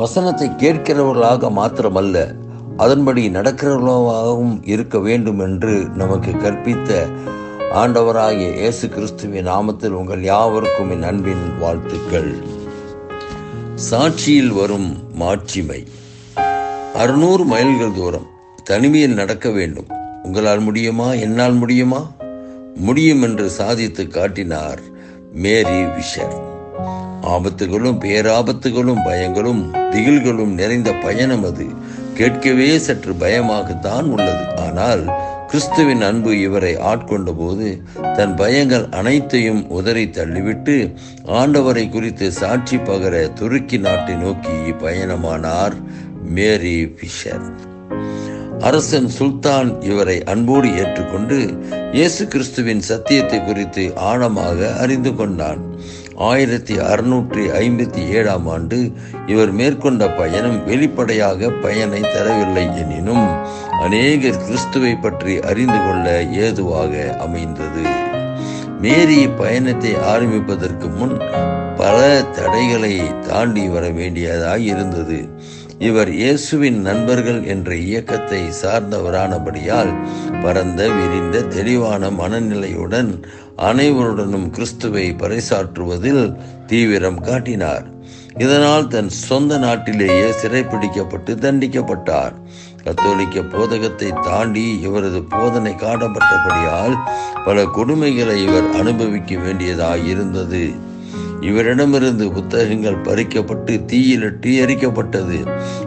வசனத்தை கேட்கிறவர்களாக மாத்திரமல்ல அதன்படி நடக்கிறவர்களாகவும் இருக்க வேண்டும் என்று நமக்கு கற்பித்த ஆண்டவராகிய இயேசு கிறிஸ்துவின் நாமத்தில் உங்கள் யாவருக்கும் என் அன்பின் வாழ்த்துக்கள். சாட்சியில் வரும் மாட்சிமை. அறுநூறு மைல்கள் தூரம். தனிமையில் நடக்க வேண்டும். உங்களால் முடியுமா? என்னால் முடியுமா? முடியும் என்று சாதித்து காட்டினார் மேரி விஷர். ஆபத்துகளும் பேராபத்துகளும் பயங்களும் திகில்களும் நிறைந்த பயணம் அது. கேட்கவே சற்று பயமாகத்தான் உள்ளது. ஆனால் கிறிஸ்துவின் அன்பு இவரை ஆட்கொண்ட போது தன் பயங்கள் அனைத்தையும் உதறி தள்ளிவிட்டு ஆண்டவரை குறித்து சாட்சி பகர துருக்கி நாட்டை நோக்கி பயணமானார் மேரி பிஷர் அரசன் சுல்தான் இவரை அன்போடு ஏற்றுக்கொண்டு இயேசு கிறிஸ்துவின் சத்தியத்தை குறித்து ஆழமாக அறிந்து கொண்டான். ஆயிரத்தி அறுநூற்றி ஐம்பத்தி ஏழாம் ஆண்டு இவர் மேற்கொண்ட பயணம் வெளிப்படையாக பயனை தரவில்லை எனினும் அநேகர் கிறிஸ்துவை பற்றி அறிந்து கொள்ள ஏதுவாக அமைந்தது. மேரி பயணத்தை ஆரம்பிப்பதற்கு முன் பல தடைகளை தாண்டி வர வேண்டியதாக இருந்தது. இவர் இயேசுவின் நண்பர்கள் என்ற இயக்கத்தை சார்ந்தவரானபடியால் பரந்த விரிந்த தெளிவான மனநிலையுடன் அனைவருடனும் கிறிஸ்துவை பறைசாற்றுவதில் தீவிரம் காட்டினார். இதனால் தன் சொந்த நாட்டிலேயே சிறைப்பிடிக்கப்பட்டு தண்டிக்கப்பட்டார். கத்தோலிக்க போதகத்தை தாண்டி இவரது போதனை காட்டப்பட்டபடியால் பல கொடுமைகளை இவர் அனுபவிக்க வேண்டியதாக இருந்தது. இவரிடமிருந்து புத்தகங்கள் பறிக்கப்பட்டு தீயிலிட்டு எரிக்கப்பட்டது.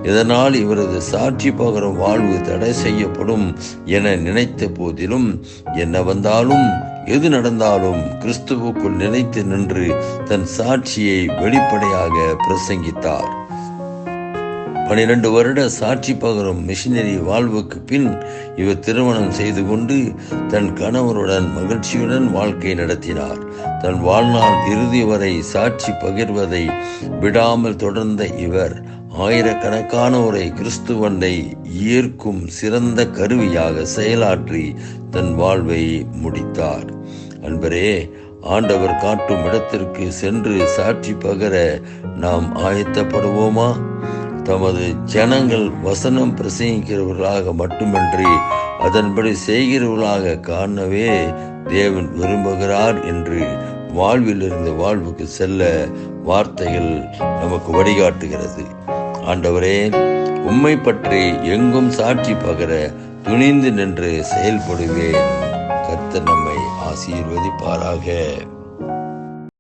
இதனால் இவரது சாட்சி பகரும் வாழ்வு தடை செய்யப்படும் என நினைத்த போதிலும் என்ன வந்தாலும் எது நடந்தாலும் கிறிஸ்துவுக்குள் நிலைத்து நின்று தன் சாட்சியை வெளிப்படையாக பிரசங்கித்தார். பனிரெண்டு வருட சாட்சி பகரும் மிஷினரி வாழ்வுக்கு பின் இவர் திருமணம் செய்து கொண்டு தன் கணவருடன் மகிழ்ச்சியுடன் வாழ்க்கை நடத்தினார். தன் வாழ்நாள் இறுதி வரை சாட்சி பகிர்வதை விடாமல் தொடர்ந்த இவர் ஆயிரக்கணக்கானோரை கிறிஸ்துவண்டை ஈர்க்கும் சிறந்த கருவியாக செயலாற்றி தன் வாழ்வை முடித்தார். அன்பரே ஆண்டவர் காட்டும் இடத்திற்கு சென்று சாட்சி பகர நாம் ஆயத்தப்படுவோமா? தமது ஜனங்கள் வசனம் பிரசங்கிக்கிறவர்களாக மட்டுமின்றி அதன்படி செய்கிறவர்களாக காணவே தேவன் விரும்புகிறார் என்று வாழ்விலிருந்து வாழ்வுக்கு செல்ல வார்த்தைகள் நமக்கு வழிகாட்டுகிறது. ஆண்டவரே உம்மை பற்றி எங்கும் சாட்சி பகர துணிந்து நின்று செயல்படுவேன். கர்த்தர் நம்மை ஆசீர்வதிப்பாராக.